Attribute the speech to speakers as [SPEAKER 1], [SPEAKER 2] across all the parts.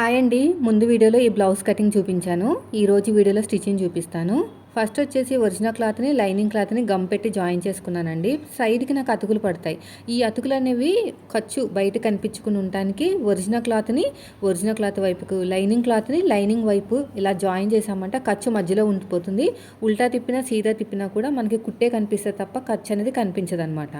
[SPEAKER 1] Hi అండి. ముందు వీడియోలో ఈ బ్లౌజ్ కటింగ్ చూపించాను. ఈ రోజు వీడియోలో స్టిచ్చింగ్ చూపిస్తాను. ఫస్ట్ వచ్చేసి ఒరిజినల్ క్లాత్ని లైనింగ్ క్లాత్ని గమ్ పెట్టి జాయిన్ చేసుకున్నానండి. సైడ్కి నాకు అతుకులు పడతాయి. ఈ అతుకులు అనేవి ఖర్చు బయట కనిపించుకుని ఉండటానికి ఒరిజినల్ క్లాత్ని ఒరిజినల్ క్లాత్ వైపుకు లైనింగ్ క్లాత్ని లైనింగ్ వైపు ఇలా జాయిన్ చేసామంటే ఖర్చు మధ్యలో ఉండిపోతుంది. ఉల్టా తిప్పినా సీదా తిప్పినా కూడా మనకి కుట్టే కనిపిస్తే తప్ప ఖర్చు అనేది కనిపించదనమాట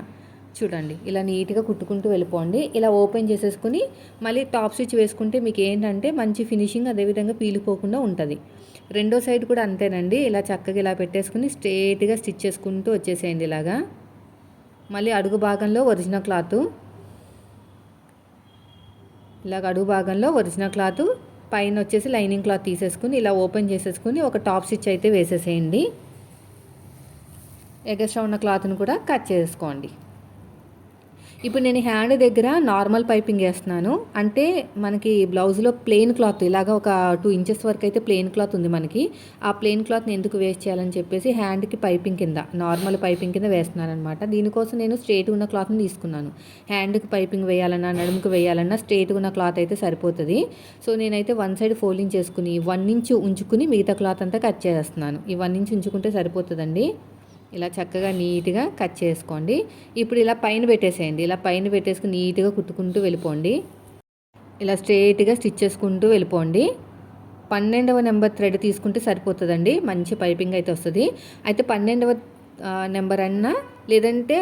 [SPEAKER 1] చూడండి. ఇలా నీట్గా కుట్టుకుంటూ వెళ్ళిపోండి. ఇలా ఓపెన్ చేసేసుకుని మళ్ళీ టాప్ స్టిచ్ వేసుకుంటే మీకు ఏంటంటే మంచి ఫినిషింగ్ అదేవిధంగా పీలిపోకుండా ఉంటుంది. రెండో సైడ్ కూడా అంతేనండి. ఇలా చక్కగా ఇలా పెట్టేసుకుని స్ట్రేట్గా స్టిచ్ చేసుకుంటూ వచ్చేసేయండి ఇలాగా. మళ్ళీ అడుగు భాగంలో ఒరిజినల్ క్లాత్. ఇలాగ అడుగు భాగంలో ఒరిజినల్ క్లాత్. పైన వచ్చేసి లైనింగ్ క్లాత్ తీసేసుకుని ఇలా ఓపెన్ చేసేసుకుని ఒక టాప్ స్టిచ్ అయితే వేసేసేయండి. ఎగస్ట్రా ఉన్న క్లాత్ను కూడా కట్ చేసుకోండి. ఇప్పుడు నేను హ్యాండ్ దగ్గర నార్మల్ పైపింగ్ వేస్తున్నాను. అంటే మనకి బ్లౌజ్లో ప్లెయిన్ క్లాత్ ఇలాగ ఒక టూ ఇంచెస్ వరకు అయితే ప్లెయిన్ క్లాత్ ఉంది మనకి. ఆ ప్లెయిన్ క్లాత్ని ఎందుకు వేస్ట్ చేయాలని చెప్పేసి హ్యాండ్కి పైపింగ్ కింద నార్మల్ పైపింగ్ కింద వేస్తున్నాను అనమాట దీనికోసం నేను స్ట్రేట్ ఉన్న క్లాత్ని తీసుకున్నాను. హ్యాండ్కి పైపింగ్ వేయాలన్నా నడుముకి వేయాలన్నా స్ట్రేట్ ఉన్న క్లాత్ అయితే సరిపోతుంది. సో నేనైతే వన్ సైడ్ ఫోల్డింగ్ చేసుకుని వన్ ఇంచ్ ఉంచుకుని మిగతా క్లాత్ అంతా కట్ చేస్తున్నాను. ఈ వన్ ఇంచ్ ఉంచుకుంటే సరిపోతుందండి. ఇలా చక్కగా నీట్గా కట్ చేసుకోండి. ఇప్పుడు ఇలా పైన పెట్టేసేయండి. ఇలా పైన పెట్టేసుకుని నీట్గా కుట్టుకుంటూ వెళ్ళిపోండి. ఇలా స్ట్రైట్గా స్టిచ్ చేసుకుంటూ వెళ్ళిపోండి. పన్నెండవ నెంబర్ థ్రెడ్ తీసుకుంటే సరిపోతుందండి. మంచి పైపింగ్ అయితే వస్తుంది. అయితే పన్నెండవ నెంబర్ అన్నా లేదంటే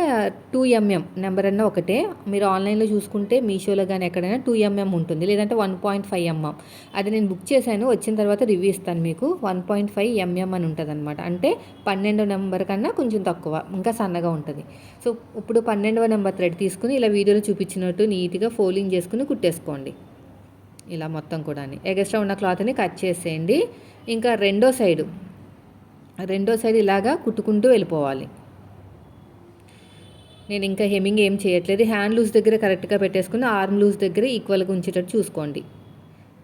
[SPEAKER 1] టూ ఎంఎం నెంబర్ అన్నా ఒకటే. మీరు ఆన్లైన్లో చూసుకుంటే మీషోలో కానీ ఎక్కడైనా టూ ఎంఎం ఉంటుంది. లేదంటే వన్ పాయింట్ ఫైవ్ ఎంఎం అది నేను బుక్ చేశాను. వచ్చిన తర్వాత రివ్యూ ఇస్తాను మీకు. వన్ పాయింట్ ఫైవ్ ఎంఎం అని ఉంటుంది అనమాట అంటే పన్నెండవ నెంబర్ కన్నా కొంచెం తక్కువ. ఇంకా సన్నగా ఉంటుంది. సో ఇప్పుడు పన్నెండవ నెంబర్ థ్రెడ్ తీసుకుని ఇలా వీడియోలో చూపించినట్టు నీట్గా ఫోలింగ్ చేసుకుని కుట్టేసుకోండి. ఇలా మొత్తం కూడా ఎగస్ట్రా ఉన్న క్లాత్ని కట్ చేసేయండి. ఇంకా రెండో సైడు. రెండో సైడ్ ఇలాగా కుట్టుకుంటూ వెళ్ళిపోవాలి. నేను ఇంకా హెమ్మింగ్ ఏం చేయట్లేదు. హ్యాండ్ లూజ్ దగ్గర కరెక్ట్గా పెట్టేసుకుని ఆర్మ్ లూజ్ దగ్గర ఈక్వల్గా ఉంచేటట్టు చూసుకోండి.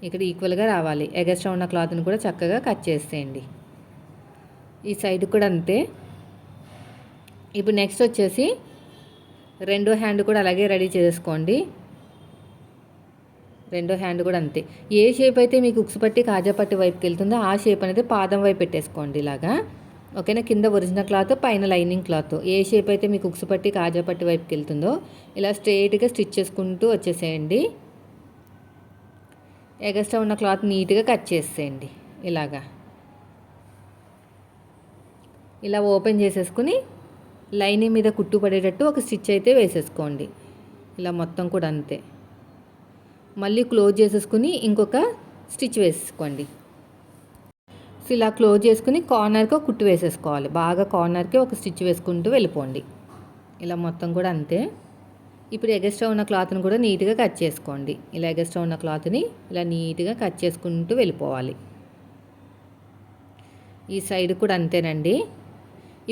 [SPEAKER 1] ఇక్కడ ఈక్వల్గా రావాలి. ఎగస్ట్రా ఉన్న క్లాత్ని కూడా చక్కగా కట్ చేసేయండి. ఈ సైడ్ కూడా అంతే. ఇప్పుడు నెక్స్ట్ వచ్చేసి రెండో హ్యాండ్ కూడా అలాగే రెడీ చేసుకోండి. రెండో హ్యాండ్ కూడా అంతే. ఏ షేప్ అయితే మీకు ఉక్సు పట్టి కాజా పట్టి వైపుకి వెళ్తుందో ఆ షేప్ అనేది పాదం వైపు పెట్టేసుకోండి ఇలాగా. ఓకేనా? కింద ఒరిజినల్ క్లాత్ పైన లైనింగ్ క్లాత్. ఏ షేప్ అయితే మీకు ఉక్సు పట్టి కాజా పట్టి వైపుకి వెళ్తుందో ఇలా స్ట్రెయిట్గా స్టిచ్ చేసుకుంటూ వచ్చేసేయండి. ఎగస్ట్రా ఉన్న క్లాత్ నీట్గా కట్ చేసేయండి ఇలాగా. ఇలా ఓపెన్ చేసేసుకుని లైనింగ్ మీద కుట్టు పడేటట్టు ఒక స్టిచ్ అయితే వేసేసుకోండి. ఇలా మొత్తం కూడా అంతే. మళ్ళీ క్లోజ్ చేసేసుకుని ఇంకొక స్టిచ్ వేసుకోండి. సో ఇలా క్లోజ్ చేసుకుని కార్నర్కి కుట్టు వేసేసుకోవాలి. బాగా కార్నర్కి ఒక స్టిచ్ వేసుకుంటూ వెళ్ళిపోండి. ఇలా మొత్తం కూడా అంతే. ఇప్పుడు ఎగస్ట్రా ఉన్న క్లాత్ని కూడా నీట్గా కట్ చేసుకోండి. ఇలా ఎగస్ట్రా ఉన్న క్లాత్ని ఇలా నీట్గా కట్ చేసుకుంటూ వెళ్ళిపోవాలి. ఈ సైడ్ కూడా అంతేనండి.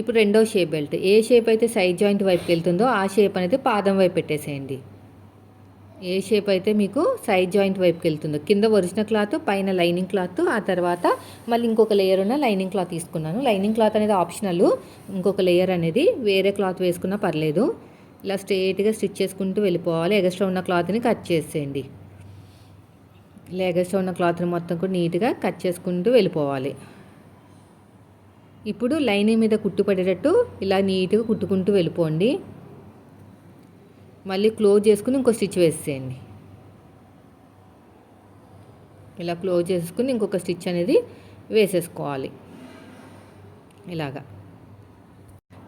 [SPEAKER 1] ఇప్పుడు రెండో షేప్ బెల్ట్. ఏ షేప్ అయితే సైడ్ జాయింట్ వైపుకి వెళ్తుందో ఆ షేప్ అనేది పాదం వైపు పెట్టేసేయండి. ఏ షేప్ అయితే మీకు సైడ్ జాయింట్ వైపుకి వెళ్తుందో కింద ఒరిజినల్ క్లాత్ పైన లైనింగ్ క్లాత్ ఆ తర్వాత మళ్ళీ ఇంకొక లేయర్ ఉన్న లైనింగ్ క్లాత్ తీసుకున్నాను. లైనింగ్ క్లాత్ అనేది ఆప్షనల్ ఇంకొక లేయర్ అనేది వేరే క్లాత్ వేసుకున్నా పర్లేదు. ఇలా స్ట్రేట్గా స్టిచ్ చేసుకుంటూ వెళ్ళిపోవాలి. ఎగస్ట్రా ఉన్న క్లాత్ని కట్ చేసేయండి. ఇలా ఎగస్ట్రా ఉన్న క్లాత్ని మొత్తం కూడా నీట్గా కట్ చేసుకుంటూ వెళ్ళిపోవాలి. ఇప్పుడు లైనింగ్ మీద కుట్టుపడేటట్టు ఇలా నీట్గా కుట్టుకుంటూ వెళ్ళిపోండి. మళ్ళీ క్లోజ్ చేసుకుని ఇంకో స్టిచ్ వేసేయండి. ఇలా క్లోజ్ చేసుకుని ఇంకొక స్టిచ్ అనేది వేసేసుకోవాలి. ఇలాగా.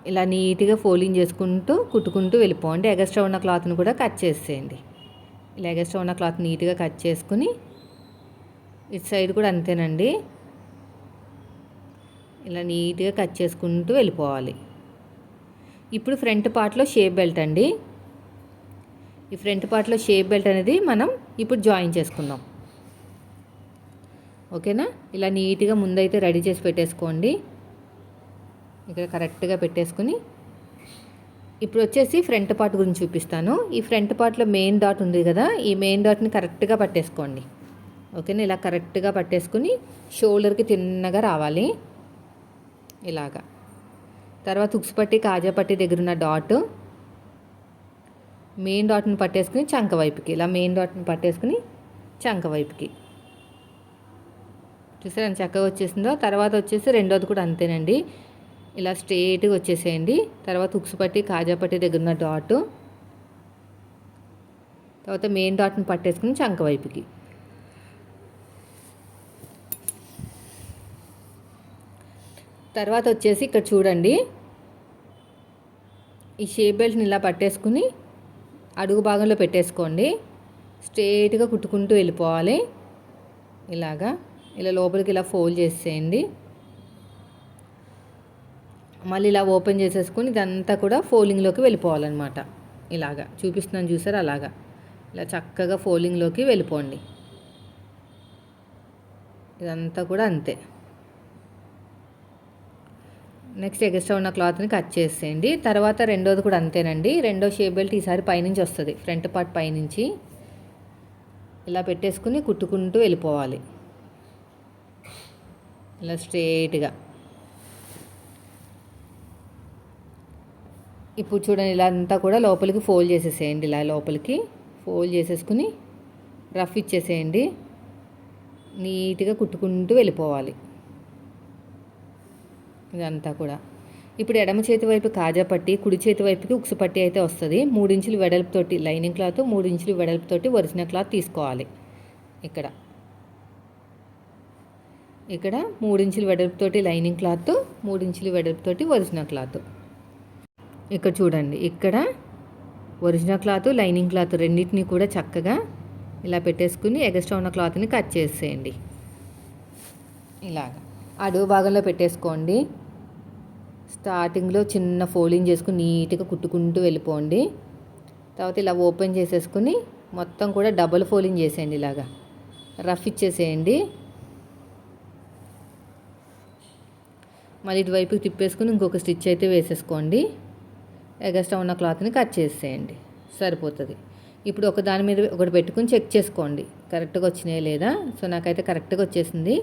[SPEAKER 1] ఇలా నీట్గా ఫోల్డింగ్ చేసుకుంటూ కుట్టుకుంటూ వెళ్ళిపోండి. ఎగస్ట్రా ఉన్న క్లాత్ని కూడా కట్ చేసేయండి. ఇలా ఎగస్ట్రా ఉన్న క్లాత్ నీట్గా కట్ చేసుకుని ఇటు సైడ్ కూడా అంతేనండి. ఇలా నీట్గా కట్ చేసుకుంటూ వెళ్ళిపోవాలి. ఇప్పుడు ఫ్రంట్ పార్ట్లో షేప్ బెల్ట్ అండి. ఈ ఫ్రంట్ పార్ట్లో షేప్ బెల్ట్ అనేది మనం ఇప్పుడు జాయిన్ చేసుకుందాం. ఓకేనా? ఇలా నీట్గా ముందైతే రెడీ చేసి పెట్టేసుకోండి. ఇక్కడ కరెక్ట్గా పెట్టేసుకుని ఇప్పుడు వచ్చేసి ఫ్రంట్ పార్ట్ గురించి చూపిస్తాను. ఈ ఫ్రంట్ పార్ట్లో మెయిన్ డాట్ ఉంది కదా ఈ మెయిన్ డాట్ని కరెక్ట్గా పట్టేసుకోండి. ఓకేనా? ఇలా కరెక్ట్గా పట్టేసుకుని షోల్డర్కి తిన్నగా రావాలి. ఇలాగా. తర్వాత ఉక్సుపట్టి కాజాపట్టి దగ్గర ఉన్న డాట్ మెయిన్ డాట్ని పట్టేసుకుని చంక వైపుకి ఇలా మెయిన్ డాట్ని పట్టేసుకుని చంక వైపుకి. చూసారా చక్కగా వచ్చేసిందో? తర్వాత వచ్చేసి రెండోది కూడా అంతేనండి. ఇలా స్ట్రేట్గా వచ్చేసేయండి. తర్వాత ఉక్సు పట్టి కాజా పట్టి దగ్గర ఉన్న డాట్. తర్వాత మెయిన్ డాట్ని పట్టేసుకుని చంక వైపుకి. తర్వాత వచ్చేసి ఇక్కడ చూడండి. ఈ షేప్ బెల్ట్ని ఇలా పట్టేసుకుని అడుగు భాగంలో పెట్టేసుకోండి. స్ట్రేట్గా కుట్టుకుంటూ వెళ్ళిపోవాలి. ఇలాగా ఇలా లోపలికి ఇలా ఫోల్డ్ చేసేయండి. మళ్ళీ ఇలా ఓపెన్ చేసేసుకొని ఇదంతా కూడా ఫోల్డింగ్లోకి వెళ్ళిపోవాలన్నమాట. ఇలాగా చూపిస్తున్నాను చూసారు? అలాగా. ఇలా చక్కగా ఫోల్డింగ్లోకి వెళ్ళిపోండి. ఇదంతా కూడా అంతే. నెక్స్ట్ ఎగస్ట్రా ఉన్న క్లాత్ని కట్ చేసేయండి. తర్వాత రెండోది కూడా అంతేనండి. రెండో షేప్ బెల్ట్ ఈసారి పైనుంచి వస్తుంది. ఫ్రంట్ పార్ట్ పైనుంచి ఇలా పెట్టేసుకుని కుట్టుకుంటూ వెళ్ళిపోవాలి. ఇలా స్ట్రేట్గా ఇప్పుడు చూడండి ఇలా అంతా కూడా లోపలికి ఫోల్డ్ చేసేసేయండి. ఇలా లోపలికి ఫోల్డ్ చేసేసుకుని రఫ్ ఇచ్చేసేయండి. నీట్గా కుట్టుకుంటూ వెళ్ళిపోవాలి. ఇదంతా కూడా. ఇప్పుడు ఎడమ చేతి వైపు కాజా పట్టి కుడి చేతి వైపుకి ఉక్సు పట్టి అయితే వస్తుంది. మూడించులు వెడల్పుతోటి లైనింగ్ క్లాత్ మూడించులు వెడల్పుతోటి ఒరిజినల్ క్లాత్ తీసుకోవాలి. ఇక్కడ. ఇక్కడ మూడించులు వెడల్పుతోటి లైనింగ్ క్లాత్ మూడించులు వెడల్పుతోటి ఒరిజినల్ క్లాత్. ఇక్కడ చూడండి. ఇక్కడ ఒరిజినల్ క్లాత్ లైనింగ్ క్లాత్ రెండింటిని కూడా చక్కగా ఇలా పెట్టేసుకుని ఎగస్ట్రా ఉన్న క్లాత్ని కట్ చేసేయండి. ఇలాగా. అడుగు భాగంలో పెట్టేసుకోండి. స్టార్టింగ్లో చిన్న ఫోల్డింగ్ చేసుకుని నీట్గా కుట్టుకుంటూ వెళ్ళిపోండి. తర్వాత ఇలా ఓపెన్ చేసేసుకుని మొత్తం కూడా డబుల్ ఫోల్డింగ్ చేసేయండి ఇలాగా. రఫ్ ఇచ్చేసేయండి. మళ్ళీ ఇటువైపుకి తిప్పేసుకుని ఇంకొక స్టిచ్ అయితే వేసేసుకోండి. ఎగస్ట్రా ఉన్న క్లాత్ని కట్ చేసేయండి. సరిపోతుంది. ఇప్పుడు ఒక దాని మీద ఒకటి పెట్టుకుని చెక్ చేసుకోండి. కరెక్ట్గా వచ్చినాయి లేదా? సో నాకైతే కరెక్ట్గా వచ్చేసింది.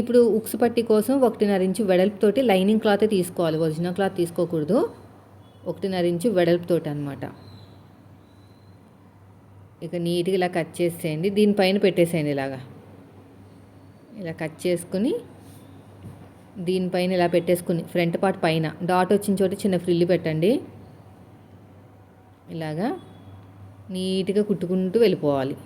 [SPEAKER 1] ఇప్పుడు ఉక్స్ పట్టి కోసం ఒకటిన్నర ఇంచు వెడల్పుతోటి లైనింగ్ క్లాత్ తీసుకోవాలి. ఒరిజినల్ క్లాత్ తీసుకోకూడదు. ఒకటిన్నర ఇంచు వెడల్పుతోటి అనమాట ఇక నీట్గా ఇలా కట్ చేసేయండి. దీనిపైన పెట్టేసేయండి ఇలాగా. ఇలా కట్ చేసుకుని దీనిపైన ఇలా పెట్టేసుకుని ఫ్రంట్ పార్ట్ పైన. డాట్ వచ్చిన చోట చిన్న ఫ్రిల్లు పెట్టండి. ఇలాగా. నీట్గా కుట్టుకుంటూ వెళ్ళిపోవాలి.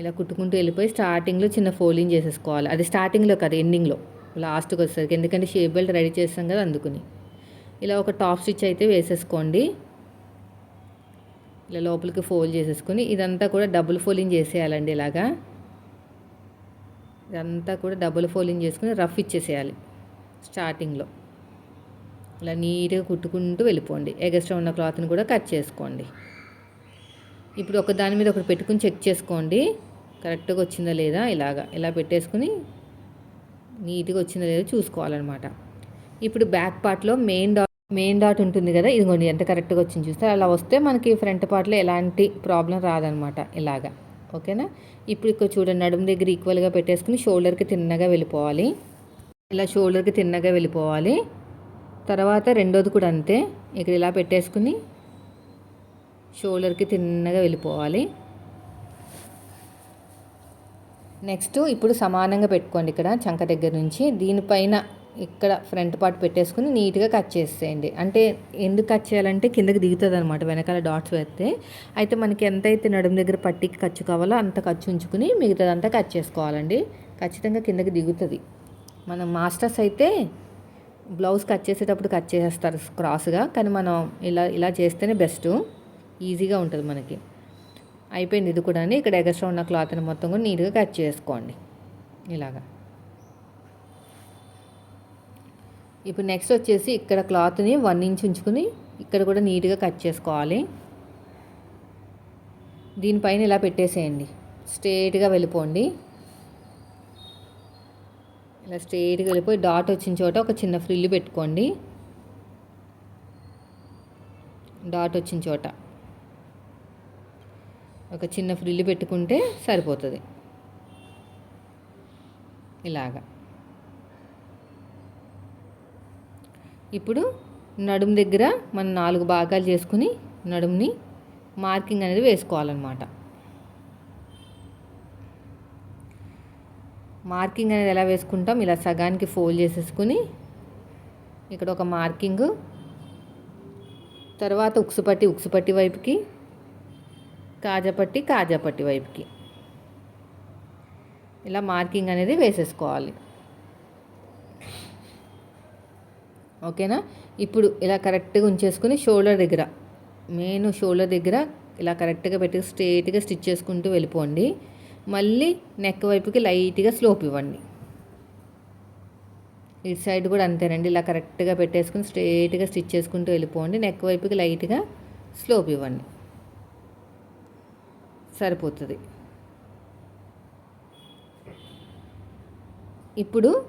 [SPEAKER 1] ఇలా కుట్టుకుంటూ వెళ్ళిపోయి స్టార్టింగ్లో చిన్న ఫోలింగ్ చేసేసుకోవాలి. అది స్టార్టింగ్లో కాదు ఎండింగ్లో లాస్ట్కి వచ్చేసరికి. ఎందుకంటే షేప్ బెల్ట్ రెడీ చేస్తాం కదా అందుకుని. ఇలా ఒక టాప్ స్టిచ్ అయితే వేసేసుకోండి. ఇలా లోపలికి ఫోల్డ్ చేసేసుకుని ఇదంతా కూడా డబుల్ ఫోలింగ్ చేసేయాలండి ఇలాగా. ఇదంతా కూడా డబుల్ ఫోలింగ్ చేసుకుని రఫ్ ఇచ్చేసేయాలి స్టార్టింగ్లో. ఇలా నీట్గా కుట్టుకుంటూ వెళ్ళిపోండి. ఎగస్ట్రా ఉన్న క్లాత్ని కూడా కట్ చేసుకోండి. ఇప్పుడు ఒక దాని మీద ఒకటి పెట్టుకుని చెక్ చేసుకోండి. కరెక్ట్గా వచ్చిందా లేదా ఇలాగా. ఇలా పెట్టేసుకుని నీట్గా వచ్చిందా లేదా చూసుకోవాలన్నమాట. ఇప్పుడు బ్యాక్ పార్ట్లో మెయిన్ డాట్ మెయిన్ డాట్ ఉంటుంది కదా ఇదిగోండి ఎంత కరెక్ట్గా వచ్చింది చూస్తే అలా వస్తే మనకి ఫ్రంట్ పార్ట్లో ఎలాంటి ప్రాబ్లం రాదనమాట ఇలాగా. ఓకేనా? ఇప్పుడు ఇక్కడ చూడండి నడుము దగ్గర ఈక్వల్గా పెట్టేసుకుని షోల్డర్కి తిన్నగా వెళ్ళిపోవాలి. ఇలా షోల్డర్కి తిన్నగా వెళ్ళిపోవాలి. తర్వాత రెండోది కూడా అంతే. ఇక్కడ ఇలా పెట్టేసుకుని షోల్డర్కి తిన్నగా వెళ్ళిపోవాలి. నెక్స్ట్ ఇప్పుడు సమానంగా పెట్టుకోండి ఇక్కడ చంక దగ్గర నుంచి. దీనిపైన ఇక్కడ ఫ్రంట్ పార్ట్ పెట్టేసుకుని నీట్గా కట్ చేసేయండి. అంటే ఎందుకు కట్ చేయాలంటే కిందకి దిగుతుంది అనమాట వెనకాల డాట్స్ వేస్తే అయితే మనకి ఎంతైతే నడుము దగ్గర పట్టికి ఖర్చు కావాలో అంత ఖర్చు ఉంచుకుని మిగతాదంతా కట్ చేసుకోవాలండి. ఖచ్చితంగా కిందకి దిగుతుంది. మన మాస్టర్స్ అయితే బ్లౌజ్ కట్ చేసేటప్పుడు కట్ చేసేస్తారు క్రాస్గా కానీ మనం ఇలా ఇలా చేస్తేనే బెస్ట్. ఈజీగా ఉంటుంది మనకి. అయిపోయింది ఇది కూడా ఇక్కడ ఎగస్ట్రా ఉన్న క్లాత్ని మొత్తం కూడా నీట్గా కట్ చేసుకోండి. ఇలాగా. ఇప్పుడు నెక్స్ట్ వచ్చేసి ఇక్కడ క్లాత్ని వన్ ఇంచ్ ఉంచుకుని ఇక్కడ కూడా నీట్గా కట్ చేసుకోవాలి. దీనిపైన ఇలా పెట్టేసేయండి. స్ట్రేట్గా వెళ్ళిపోండి. ఇలా స్ట్రైట్గా వెళ్ళిపోయి డాట్ వచ్చిన చోట ఒక చిన్న ఫ్రిల్ పెట్టుకోండి. డాట్ వచ్చిన చోట. ఒక చిన్న ఫ్రిల్ పెట్టుకుంటే సరిపోతుంది. ఇలాగా. ఇప్పుడు నడుము దగ్గర మనం నాలుగు భాగాలు చేసుకుని నడుముని మార్కింగ్ అనేది వేసుకోవాలన్నమాట. మార్కింగ్ అనేది ఎలా వేసుకుంటాం? ఇలా సగానికి ఫోల్డ్ చేసేసుకుని ఇక్కడ ఒక మార్కింగ్. తర్వాత ఉక్సుపట్టి ఉక్సుపట్టి వైపుకి కాజాపట్టి కాజాపట్టి వైపుకి. ఇలా మార్కింగ్ అనేది వేసేసుకోవాలి. ఓకేనా? ఇప్పుడు ఇలా కరెక్ట్గా ఉంచేసుకుని షోల్డర్ దగ్గర మెయిన్ షోల్డర్ దగ్గర ఇలా కరెక్ట్గా పెట్టి స్ట్రేట్గా స్టిచ్ చేసుకుంటూ వెళ్ళిపోండి. మళ్ళీ నెక్ వైపుకి లైట్గా స్లోప్ ఇవ్వండి. ఇటు సైడ్ కూడా అంతేనండి. ఇలా కరెక్ట్గా పెట్టేసుకుని స్ట్రైట్గా స్టిచ్ చేసుకుంటూ వెళ్ళిపోండి. నెక్ వైపుకి లైట్గా స్లోప్ ఇవ్వండి. సరిపోతుంది. ఇప్పుడు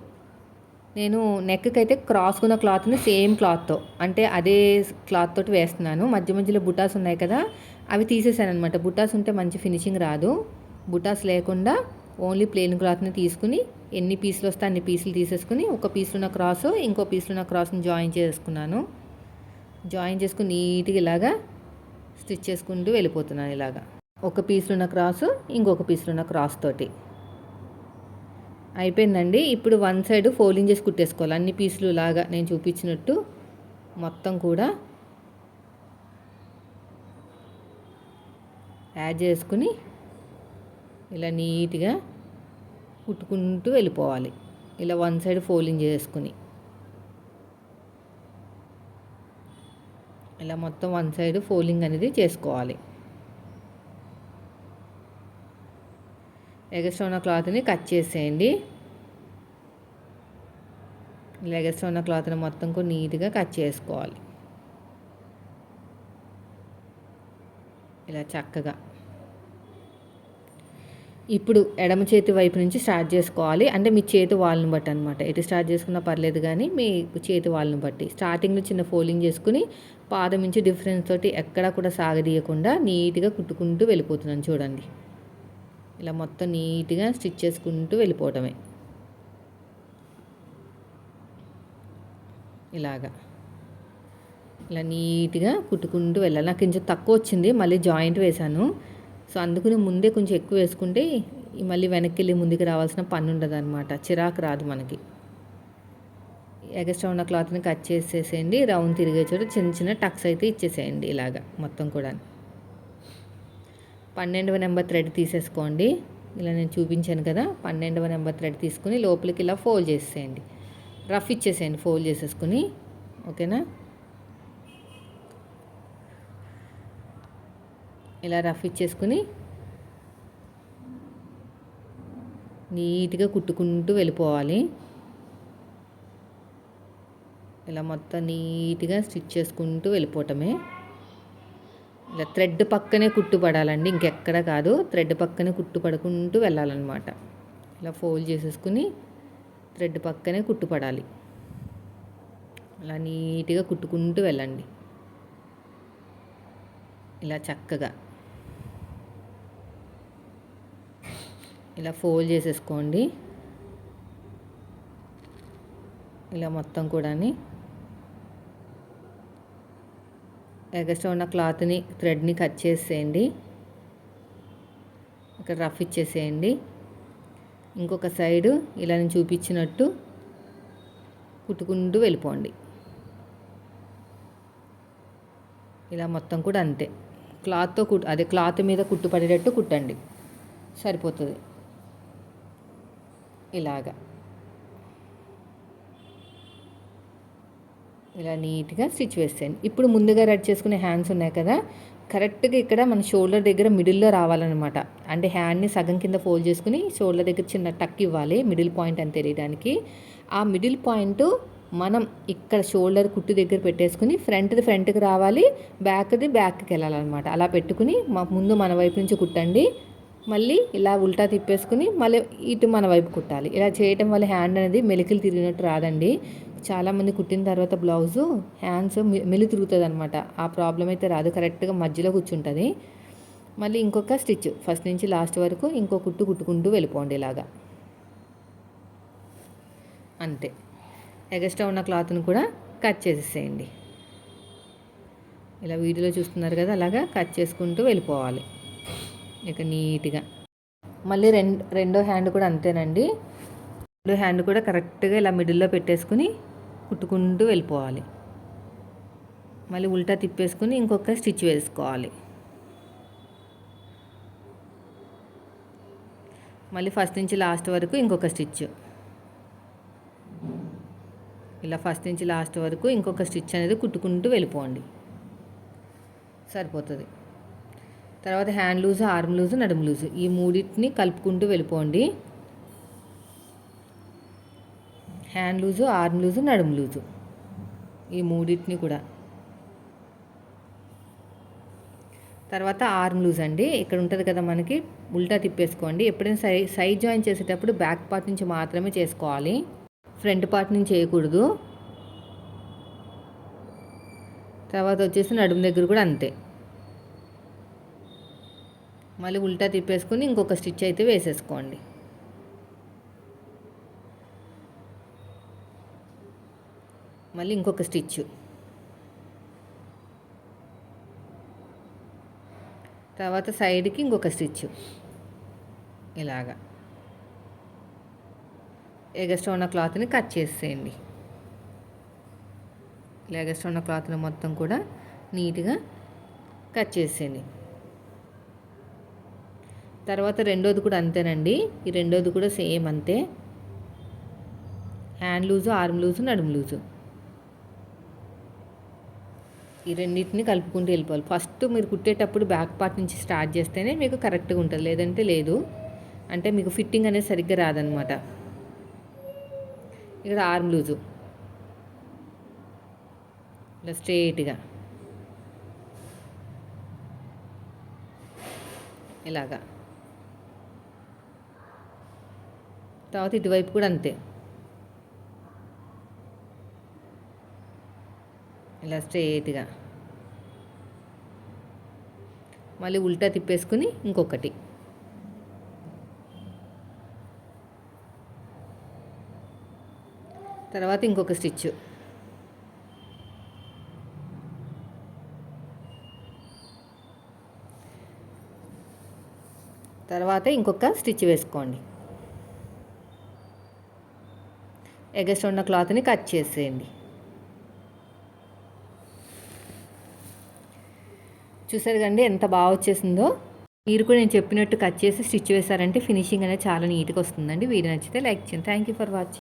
[SPEAKER 1] నేను నెక్కి అయితే క్రాస్కున్న క్లాత్ని సేమ్ క్లాత్తో అంటే అదే క్లాత్ తోటి వేస్తున్నాను. మధ్య మధ్యలో బుటాస్ ఉన్నాయి కదా అవి తీసేసాను అనమాట బుటాస్ ఉంటే మంచి ఫినిషింగ్ రాదు. బుటాస్ లేకుండా ఓన్లీ ప్లెయిన్ క్లాత్ని తీసుకుని ఎన్ని పీసులు వస్తే అన్ని పీసులు తీసేసుకుని ఒక పీసులో ఉన్న క్రాస్ ఇంకో పీసులో ఉన్న క్రాస్ని జాయిన్ చేసుకున్నాను. జాయిన్ చేసుకుని నీట్గా ఇలాగా స్టిచ్ చేసుకుంటూ వెళ్ళిపోతున్నాను ఇలాగా. ఒక పీసులో ఉన్న క్రాస్ ఇంకొక పీసులో ఉన్న క్రాస్ తోటి. అయిపోయిందండి. ఇప్పుడు వన్ సైడ్ ఫోల్డింగ్ చేసి కుట్టేసుకోవాలి. అన్ని పీసులు లాగా నేను చూపించినట్టు మొత్తం కూడా యాడ్ చేసుకుని ఇలా నీట్గా కుట్టుకుంటూ వెళ్ళిపోవాలి. ఇలా వన్ సైడ్ ఫోల్డింగ్ చేసుకుని. ఇలా మొత్తం వన్ సైడ్ ఫోల్డింగ్ అనేది చేసుకోవాలి. ఎగస్ట్రా ఉన్న క్లాత్ని కట్ చేసేయండి. ఇలా ఎగస్ట్రా ఉన్న క్లాత్ని మొత్తం కూడా నీట్గా కట్ చేసుకోవాలి. ఇలా చక్కగా. ఇప్పుడు ఎడమ చేతి వైపు నుంచి స్టార్ట్ చేసుకోవాలి. అంటే మీ చేతి వాళ్ళని బట్టి అనమాట ఎటు స్టార్ట్ చేసుకున్నా పర్లేదు కానీ మీ చేతి వాళ్ళని బట్టి. స్టార్టింగ్లో చిన్న ఫోల్డింగ్ చేసుకుని పాదం నుంచి డిఫరెన్స్ తోటి ఎక్కడా కూడా సాగదీయకుండా నీట్గా కుట్టుకుంటూ వెళ్ళిపోతున్నాను చూడండి. ఇలా మొత్తం నీట్గా స్టిచ్ చేసుకుంటూ వెళ్ళిపోవటమే. ఇలాగా. ఇలా నీట్గా కుట్టుకుంటూ వెళ్ళాలి. నాకు కొంచెం తక్కువ వచ్చింది. మళ్ళీ జాయింట్ వేశాను. సో అందుకని ముందే కొంచెం ఎక్కువ వేసుకుంటే మళ్ళీ వెనక్కి వెళ్ళి ముందుకు రావాల్సిన పని ఉండదు అనమాట చిరాకు రాదు మనకి. ఎగస్ట్రా ఉన్న క్లాత్ని కట్ చేసేసేయండి. రౌండ్ తిరిగే చోట చిన్న చిన్న టక్స్ అయితే ఇచ్చేసేయండి ఇలాగా మొత్తం కూడా. పన్నెండవ నెంబర్ థ్రెడ్ తీసేసుకోండి. ఇలా నేను చూపించాను కదా పన్నెండవ నెంబర్ థ్రెడ్ తీసుకుని లోపలికి ఇలా ఫోల్డ్ చేసేయండి రఫ్ ఇచ్చేసేయండి ఫోల్డ్ చేసేసుకుని. ఓకేనా? ఇలా రఫ్ ఇచ్చేసుకుని నీట్గా కుట్టుకుంటూ వెళ్ళిపోవాలి. ఇలా మొత్తం నీట్గా స్టిచ్ చేసుకుంటూ వెళ్ళిపోవటమే. ఇలా థ్రెడ్ పక్కనే కుట్టు పడాలండి ఇంకెక్కడ కాదు. థ్రెడ్ పక్కనే కుట్టు పడుకుంటూ వెళ్ళాలన్నమాట. ఇలా ఫోల్డ్ చేసేసుకుని థ్రెడ్ పక్కనే కుట్టు పడాలి అలా నీట్గా కుట్టుకుంటూ వెళ్ళండి. ఇలా చక్కగా. ఇలా ఫోల్డ్ చేసేసుకోండి. ఇలా మొత్తం కూడాని. ఎగస్ట్రా ఉన్న క్లాత్ని థ్రెడ్ని కట్ చేసేయండి. ఇక్కడ రఫ్ ఇచ్చేసేయండి. ఇంకొక సైడు ఇలా నేను చూపించినట్టు కుట్టుకుంటూ వెళ్ళిపోండి. ఇలా మొత్తం కూడా అంతే. క్లాత్తో కుట్ అదే క్లాత్ మీద కుట్టు పడేటట్టు కుట్టండి. సరిపోతుంది. ఇలాగా. ఇలా నీట్గా స్టిచ్ వేసేయండి. ఇప్పుడు ముందుగా రెడ్ చేసుకునే హ్యాండ్స్ ఉన్నాయి కదా కరెక్ట్గా ఇక్కడ మన షోల్డర్ దగ్గర మిడిల్లో రావాలన్నమాట. అంటే హ్యాండ్ని సగం కింద ఫోల్డ్ చేసుకుని షోల్డర్ దగ్గర చిన్న టక్ ఇవ్వాలి మిడిల్ పాయింట్ అని తెలియడానికి. ఆ మిడిల్ పాయింట్ మనం ఇక్కడ షోల్డర్ కుట్టు దగ్గర పెట్టేసుకుని ఫ్రంట్ది ఫ్రంట్కి రావాలి బ్యాక్ది బ్యాక్కి వెళ్ళాలన్నమాట. అలా పెట్టుకుని ముందు మన వైపు నుంచి కుట్టండి. మళ్ళీ ఇలా ఉల్టా తిప్పేసుకుని మళ్ళీ ఇటు మన వైపు కుట్టాలి. ఇలా చేయటం వల్ల హ్యాండ్ అనేది మెలికలు తిరిగినట్టు రాదండి. చాలామంది కుట్టిన తర్వాత బ్లౌజు హ్యాండ్స్ మెలి తిరుగుతుంది అనమాట ఆ ప్రాబ్లం అయితే రాదు. కరెక్ట్గా మధ్యలో కూర్చుంటుంది. మళ్ళీ ఇంకొక స్టిచ్. ఫస్ట్ నుంచి లాస్ట్ వరకు ఇంకో కుట్టు కుట్టుకుంటూ వెళ్ళిపోండి ఇలాగా. అంతే. ఎగస్ట్రా ఉన్న క్లాత్ని కూడా కట్ చేసేసేయండి. ఇలా వీడియోలో చూస్తున్నారు కదా అలాగా కట్ చేసుకుంటూ వెళ్ళిపోవాలి. ఇక నీట్గా. మళ్ళీ రెండు రెండో హ్యాండ్ కూడా అంతేనండి. రెండు హ్యాండ్ కూడా కరెక్ట్గా ఇలా మిడిల్లో పెట్టేసుకుని కుట్టుకుంటూ వెళ్ళిపోవాలి. మళ్ళీ ఉల్టా తిప్పేసుకుని ఇంకొక స్టిచ్ వేసుకోవాలి. మళ్ళీ ఫస్ట్ నుంచి లాస్ట్ వరకు ఇంకొక స్టిచ్. ఇలా ఫస్ట్ నుంచి లాస్ట్ వరకు ఇంకొక స్టిచ్ అనేది కుట్టుకుంటూ వెళ్ళిపోండి. సరిపోతుంది. తర్వాత హ్యాండ్ లూజు ఆర్మ్ లూజ్ నడుము లూజు. ఈ మూడింటిని కలుపుకుంటూ వెళ్ళిపోండి. హ్యాండ్ లూజు ఆర్మ్ లూజు నడుము లూజు. ఈ మూడింటిని కూడా. తర్వాత ఆర్మ్ లూజ్ అండి. ఇక్కడ ఉంటుంది కదా మనకి ఉల్టా తిప్పేసుకోండి. ఎప్పుడైనా సై సైడ్ జాయిన్ చేసేటప్పుడు బ్యాక్ పార్ట్ నుంచి మాత్రమే చేసుకోవాలి. ఫ్రంట్ పార్ట్ నుంచి చేయకూడదు. తర్వాత వచ్చేసి నడుము దగ్గర కూడా అంతే. మళ్ళీ ఉల్టా తిప్పేసుకుని ఇంకొక స్టిచ్ అయితే వేసేసుకోండి. మళ్ళీ ఇంకొక స్టిచ్. తర్వాత సైడ్కి ఇంకొక స్టిచ్. ఇలాగా. ఎగస్ట్రా ఉన్న క్లాత్ని కట్ చేసేయండి. ఇలా ఎగస్ట్రా ఉన్న క్లాత్ని మొత్తం కూడా నీట్గా కట్ చేసేయండి. తర్వాత రెండోది కూడా అంతేనండి. ఈ రెండోది కూడా సేమ్ అంతే. హ్యాండ్ లూజు ఆర్మ్ లూజు నడుము లూజు. ఈ రెండింటిని కలుపుకుంటూ వెళ్ళిపోవాలి. ఫస్ట్ మీరు కుట్టేటప్పుడు బ్యాక్ పార్ట్ నుంచి స్టార్ట్ చేస్తేనే మీకు కరెక్ట్గా ఉంటుంది. లేదంటే లేదు. అంటే మీకు ఫిట్టింగ్ అనేది సరిగ్గా రాదనమాట. ఇక్కడ ఆర్మ్ లూజు. ఇలా స్ట్రేట్గా ఇలాగా. తర్వాత ఇటువైపు కూడా అంతే. ఇలా స్ట్రేట్గా మళ్ళీ ఉల్టా తిప్పేసుకుని ఇంకొకటి. తర్వాత ఇంకొక స్టిచ్ తర్వాత ఇంకొక స్టిచ్ వేసుకోండి. ఎగస్ట్ ఉన్న క్లాత్ని కట్ చేసేయండి. చూసారు కండి ఎంత బాగా వచ్చేసిందో? మీరు కూడా నేను చెప్పినట్టు కట్ చేసి స్టిచ్ వేశారంటే ఫినిషింగ్ అనేది చాలా నీట్గా వస్తుందండి. వీడియో నచ్చితే లైక్ చేయండి. Thank you for watching